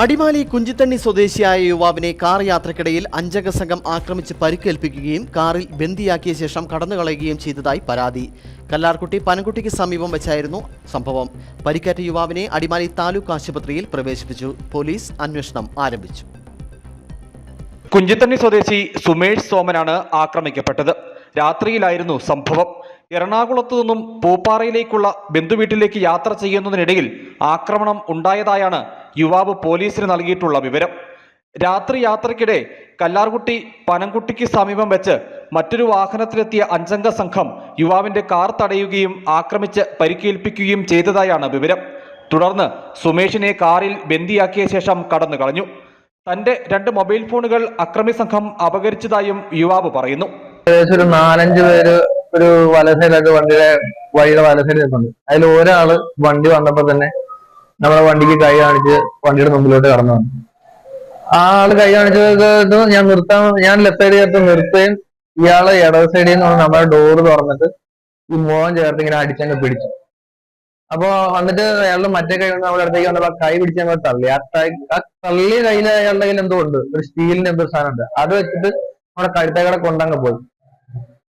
അടിമാലി കുഞ്ചിത്തണ്ണി സ്വദേശിയായ യുവാവിനെ കാർ യാത്രക്കിടയിൽ അഞ്ചംഗ സംഘം ആക്രമിച്ച് പരിക്കേൽപ്പിക്കുകയും കാറിൽ ബന്ദിയാക്കിയ ശേഷം കടന്നുകളയുകയും ചെയ്തതായി പരാതി. കല്ലാർകുട്ടി പനംകുട്ടിക്ക് സമീപം വെച്ചായിരുന്നു സംഭവം. പരിക്കേറ്റ യുവാവിനെ അടിമാലി താലൂക്ക് ആശുപത്രിയിൽ പ്രവേശിപ്പിച്ചു. പോലീസ് അന്വേഷണം ആരംഭിച്ചു. കുഞ്ചിത്തണ്ണി സ്വദേശി സുമേഷ് സോമനാണ് ആക്രമിക്കപ്പെട്ടത്. രാത്രിയിലായിരുന്നു സംഭവം. എറണാകുളത്തു നിന്നും പൂപ്പാറയിലേക്കുള്ള ബന്ധുവീട്ടിലേക്ക് യാത്ര ചെയ്യുന്നതിനിടയിൽ ആക്രമണം ഉണ്ടായതായാണ് യുവാവ് പോലീസിന് നൽകിയിട്ടുള്ള വിവരം. രാത്രി യാത്രയ്ക്കിടെ കല്ലാർകുട്ടി പനംകുട്ടിക്ക് സമീപം വെച്ച് മറ്റൊരു വാഹനത്തിലെത്തിയ അഞ്ചംഗ സംഘം യുവാവിന്റെ കാർ തടയുകയും ആക്രമിച്ച് പരിക്കേൽപ്പിക്കുകയും ചെയ്തതായാണ് വിവരം. തുടർന്ന് സുമേഷിനെ കാറിൽ ബന്ദിയാക്കിയ ശേഷം കടന്നു കളഞ്ഞു. തന്റെ രണ്ട് മൊബൈൽ ഫോണുകൾ അക്രമി സംഘം അപകരിച്ചതായും യുവാവ് പറയുന്നു. ഒരു നാലഞ്ച് പേര് ഒരു വലസൈഡായിട്ട് വണ്ടിയുടെ വഴിയുടെ വലസൈഡിൽ നിൽക്കുന്നുണ്ട് അതിൽ ഒരാൾ വണ്ടി വന്നപ്പോ തന്നെ നമ്മളെ വണ്ടിക്ക് കൈ കാണിച്ച് വണ്ടിയുടെ മുമ്പിലോട്ട് കടന്നു വന്നു. ആ ആൾ കൈ കാണിച്ചത് ഞാൻ നിർത്താൻ ഞാൻ ലെഫ്റ്റ് സൈഡ് ചേർത്ത് നിർത്തുകയും ഇയാൾ ഇടത് സൈഡിൽ നിന്ന് നമ്മുടെ ഡോറ് തുറന്നിട്ട് ഈ മോഹം ചേർത്ത് ഇങ്ങനെ അടിച്ചങ്ങ് പിടിച്ചു. അപ്പൊ വന്നിട്ട് അയാളുടെ മറ്റേ കൈ കൊണ്ട് നമ്മുടെ അടുത്തേക്ക് വന്നപ്പോ കൈ പിടിച്ച് തള്ളി. ആ തള്ളിയ കയ്യിൽ അയാളുടെ കയ്യിൽ എന്തോ ഉണ്ട്. ഒരു സ്റ്റീലിന്റെ എന്തോ സാധനം ഉണ്ട്. അത് വെച്ചിട്ട് നമ്മുടെ കഴുത്തേക്കടെ കൊണ്ടങ്ങ് പോയി.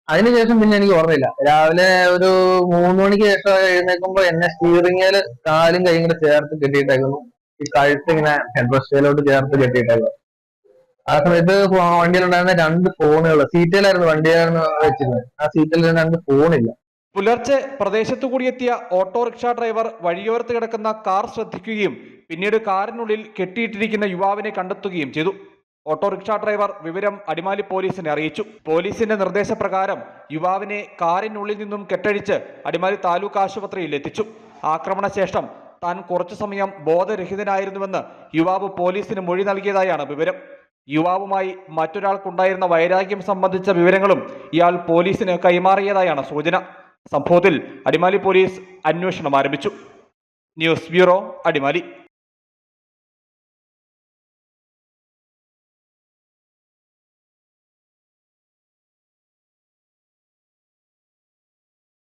അതിനുശേഷം പിന്നെ എനിക്ക് ഓർമ്മയില്ല. രാവിലെ ഒരു മൂന്ന് മണിക്ക് ശേഷം എഴുന്നേൽക്കുമ്പോ എന്നെ സ്റ്റീറിംഗിൽ കാലും കൈയും കൂടെ ചേർത്ത് കെട്ടിയിട്ടേക്കുന്നു. ഈ കഴുത്ത് ഇങ്ങനെ ഹെഡ് റെസ്റ്റിലോട്ട് ചേർത്ത് കെട്ടിയിട്ടേക്കുന്നു. ആ സമയത്ത് വണ്ടിയിലുണ്ടായിരുന്ന രണ്ട് ഫോണുകൾ സീറ്റിലായിരുന്നു വണ്ടിയായിരുന്നു വെച്ചിരുന്നത്. ആ സീറ്റിൽ രണ്ട് ഫോണില്ല. പുലർച്ചെ പ്രദേശത്തു കൂടിയെത്തിയ ഓട്ടോറിക്ഷ ഡ്രൈവർ വഴിയോരത്ത് കിടക്കുന്ന കാർ ശ്രദ്ധിക്കുകയും പിന്നീട് കാറിനുള്ളിൽ കെട്ടിയിട്ടിരിക്കുന്ന യുവാവിനെ കണ്ടെത്തുകയും ചെയ്തു. ഓട്ടോറിക്ഷ ഡ്രൈവർ വിവരം അടിമാലി പോലീസിനെ അറിയിച്ചു. പോലീസിന്റെ നിർദ്ദേശപ്രകാരം യുവാവിനെ കാറിനുള്ളിൽ നിന്നും കെട്ടഴിച്ച് അടിമാലി താലൂക്ക് ആശുപത്രിയിൽ എത്തിച്ചു. ആക്രമണശേഷം താൻ കുറച്ചു സമയം ബോധരഹിതനായിരുന്നുവെന്ന് യുവാവ് പോലീസിന് മൊഴി നൽകിയതായാണ് വിവരം. യുവാവുമായി മറ്റൊരാൾക്കുണ്ടായിരുന്ന വൈരാഗ്യം സംബന്ധിച്ച വിവരങ്ങളും ഇയാൾ പോലീസിന് കൈമാറിയതായാണ് സൂചന. സംഭവത്തിൽ അടിമാലി പോലീസ് അന്വേഷണം ആരംഭിച്ചു. News bureau Adimali.